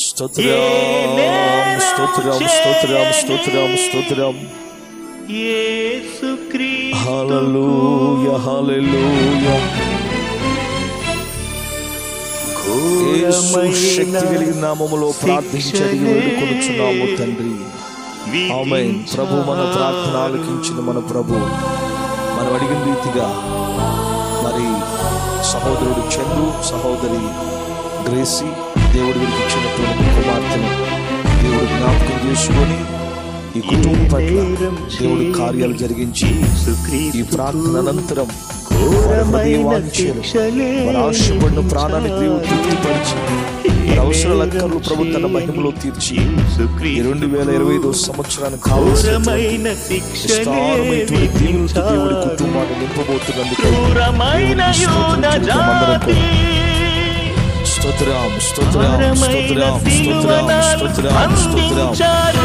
స్తోత్రం స్తోత్రం స్తోత్రం శక్తి కలిగిన నామములో ప్రార్థించడి వేడుకొనుచున్నాము తండ్రి. ఆమేన్. ప్రభు మన ప్రార్థన ఆలకించిన మన ప్రభు మనం అడిగిన రీతిగా మరి సహోదరుడు చందు సహోదరి గ్రేసి దేవుడి వీరికి ఇచ్చినటువంటి కుమార్తెను దేవుడు జ్ఞాపకం చేసుకొని ఈ కుటుంబం పట్ల దేవుడు కార్యాలు జరిగించి ఈ ప్రార్థన అనంతరం ఆశపడిన ప్రాణాన్ని దేవుడు తృప్తిపరిచి అవసరాల అక్కర్లు ప్రభు తన మహిమలో తీర్చి రెండు వేల ఇరవై ఐదో సంవత్సరానికి కావలసిన దేవుడి కుటుంబాన్ని నింపబోతున్నందుకు స్తోత్రం స్తోత్రం స్తోత్రం స్తోత్రం స్తోత్రం స్తోత్రం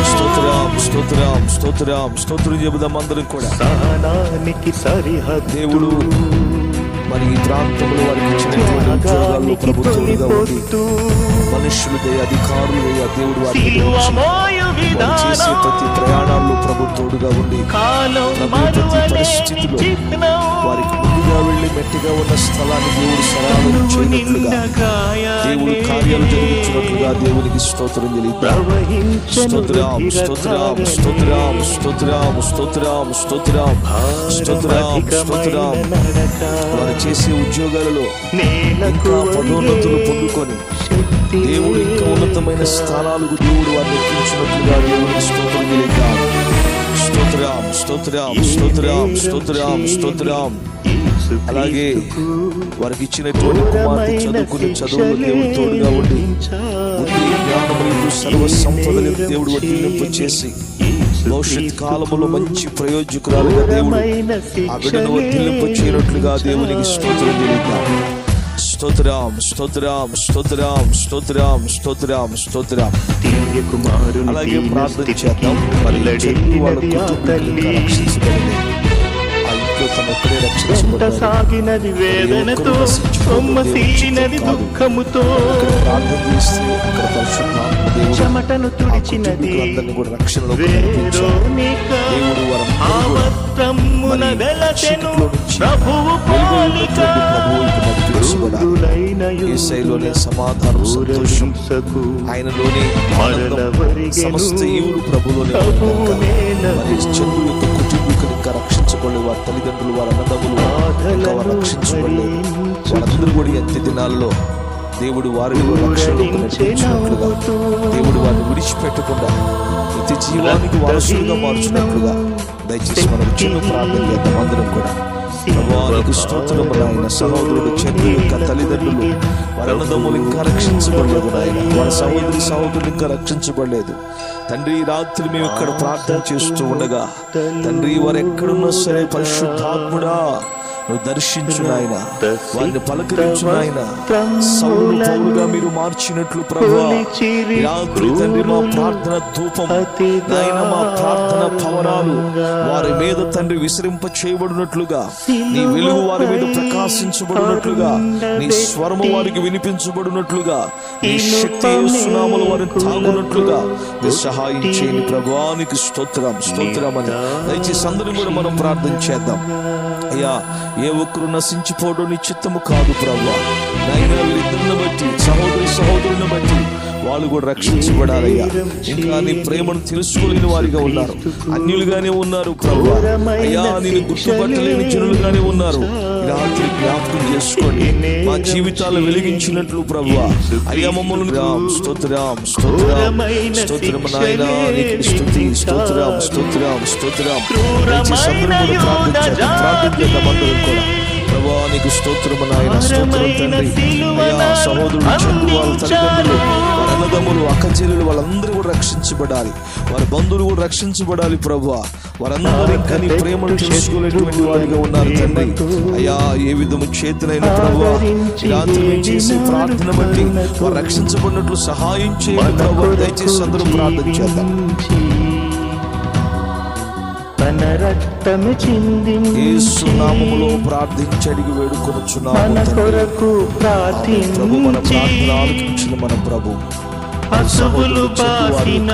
స్తోత్రం స్తోత్రం స్తోత్రం స్తోత్రం చెబుదాం అందరం కూడా సహనానికి సరిహద్దు దేవుడు మరి ఈ ప్రాంతంలో వారికి ఇచ్చినటువంటి ఉద్యోగాల్లో ప్రభుత్వాలుగా ఉండి మనుషులదే అధికారులదే దేవుడు వారికి చేసే ప్రతి ప్రయాణాల్లో ప్రభుత్వుడుగా ఉండి ప్రతి పరిస్థితిలో వారికి మెట్టిగా ఉన్న స్థలాన్ని దేవుడు చేయనట్లుగా దేవుడు కార్యాలు జరిగించినట్లుగా దేవునికి స్తోత్రం తెలియదు ప్రవహించను స్తోత్రం స్తోత్రం స్తోత్రం స్తోత్రం స్తోత్రం స్తోత్రం స్తోత్రం స్తోత్రం. వారు చేసే ఉద్యోగాలలో ఇంకా పదోన్నతులు పొందుకొని దేవుడు ఇంకా ఉన్నతమైన స్థానాలకు దేవుడు వారిని ఎక్కించినట్లుగా దేవునికి స్తోత్రం తెలియదు స్తోత్రం స్తోత్రం స్తోత్రం స్తోత్రం స్తోత్రం. అలాగే వారికి ఇచ్చినటువంటి కుమార్తె చదువుకునే చదువులు దేవుడు తోడుగా ఉండి సర్వ సంపదలకు దేవుడు వర్తింపు చేసి భవిష్యత్ కాలములో మంచి ప్రయోజకురాలుగా దేవుడు ఆ బిడ్డను వర్తిల్లింపు చేయనట్లుగా దేవునికి స్తోత్రం తెలియదాం స్తోత్రం స్తోత్రం స్తోత్రం స్తోత్రం స్తోత్రం స్తోత్రం. అలాగే ప్రార్థన చేద్దాం. వాళ్ళ కుటుంబం ఇంకా రక్షించబడింది వెంట సాగినది వేదనతో సొమ్మసీనది దుఃఖముతో. చెమటను తుడిచినది ఆవత్తమ్మున వెలచెను ప్రభువు పోలిక ఏసైలోనే సమాధానం సంతోషం ఆయనలోనే సమస్త ప్రభులోనే చెల్లులకు కుటుంబీకులుగా వారి తల్లిదండ్రులు వారి అన్నదమ్ములు రక్షించుకోలేదు వాళ్ళందరూ కూడా దినాల్లో దేవుడు వారిని రక్షణలోకి నడిపించినట్లుగా దేవుడు వారిని విడిచిపెట్టకుండా ప్రతి జీవానికి వారసులుగా మార్చినట్లుగా దయచేసి మనం చిన్న ప్రార్థన చేద్దాం అందరం కూడా. ప్రభువానికి స్తోత్రములైన సహోదరుడు చెల్లి యొక్క తల్లిదండ్రులు వారి ఇంకా రక్షించబడలేదు నాయన. వారి సహోదరి సహోదరులు ఇంకా రక్షించబడలేదు. తండ్రి రాత్రి మేము ఇక్కడ ప్రార్థన చేస్తూ ఉండగా తండ్రి వారు ఎక్కడున్నా సరే పరిశుద్ధాత్ముడా నువ్వు దర్శించు నాయన. వారిని పలకరించు నాయన. సౌలు పౌలుగా మీరు మార్చినట్లు ప్రభు. తండ్రి మా ప్రార్థన ధూపం. నాయన మా ప్రార్థన భవనాలు వారి మీద తండ్రి విసిరింప చేయబడినట్లుగా. నీ వెలుగు వారి మీద ప్రకాశించబడినట్లుగా. నీ స్వరము వారికి వినిపించబడినట్లుగా. నీ శక్తి సునామలు వారిని తాగునట్లుగా. సహాయం చేయండి ప్రభానికి స్తోత్రం స్తోత్రం అని. దయచేసి అందరం కూడా మనం ప్రార్థన చేద్దాం. అయ్యా ఏ ఒక్కరు నశించిపోవడం నీ చిత్తము కాదు ప్రభా నైనా వీరిద్దరిని బట్టి సహోదరి సహోదరుని బట్టి వాళ్ళు కూడా రక్షించబడాలయ్యా. ఇంకా నీ ప్రేమను తెలుసుకోలేని వారిగా ఉన్నారు. అన్యులుగానే ఉన్నారు ప్రభు అయ్యా నేను గుర్తుపట్టలేని జనులుగానే ఉన్నారు. రాత్రి జ్ఞాపకం చేసుకోండి మా జీవితాలు వెలిగించినట్లు ప్రభు అయ్యా మమ్మల్ని రామ్. స్తోత్రం స్తోత్రం స్తోత్రం నాయనా స్తుతి స్తోత్రం స్తోత్రం స్తోత్రం. అందరూ కూడా నీకు స్తోత్రము నాయన స్తోత్రం తండ్రి. అయ్యా సహోదరుడు వాళ్ళ తల్లిదండ్రులు వాళ్ళ అన్నదమ్ములు అక్కచెల్లెలు వాళ్ళందరూ కూడా రక్షించబడాలి. వారి బంధువులు కూడా రక్షించబడాలి ప్రభు వారందరూ ఇంకా నీ ప్రేమను తెలుసుకోలేటువంటి వారిగా ఉన్నారు తండ్రి. అయ్యా ఏ విధము చేతులైన ప్రభు రాత్రి చేసే ప్రార్థన బట్టి వారు రక్షించబడినట్లు సహాయం చేయండి ప్రభు దయచేసి అందరూ ప్రార్థన చేద్దాం. మన నామములో ప్రార్థించి అడిగి వేడుకొనుచున్నాము కొరకు ప్రభు మన ప్రార్థన ఆలకించిన మన ప్రభు. అసువులు బాసిన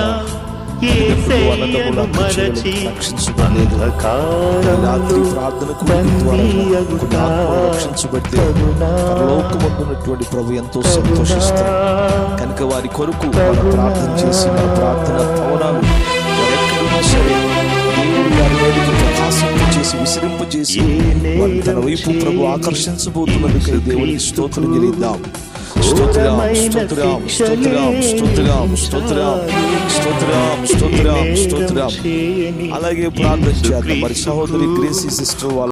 లోకమందున్నటువంటి ప్రభు ఎంతో సంతోషిస్తారు. కనుక వారి కొరకు ప్రార్థన చేసి ప్రార్థన భవనాలు చేసి విసిరింప చేసి వారిని తన వైపు ప్రభు ఆకర్షించబోతున్నందుకై దేవునికి స్తోత్రం చెల్లిద్దాం. స్తోత్రం స్తోత్రం స్తోత్రం స్తోత్రం స్తోత్రం స్తోత్రం స్తోత్రం స్తోత్రం. అలాగే ప్రార్థన చేద్దాం మరి సహోదరి గ్రేసీ సిస్టర్ వాళ్ళ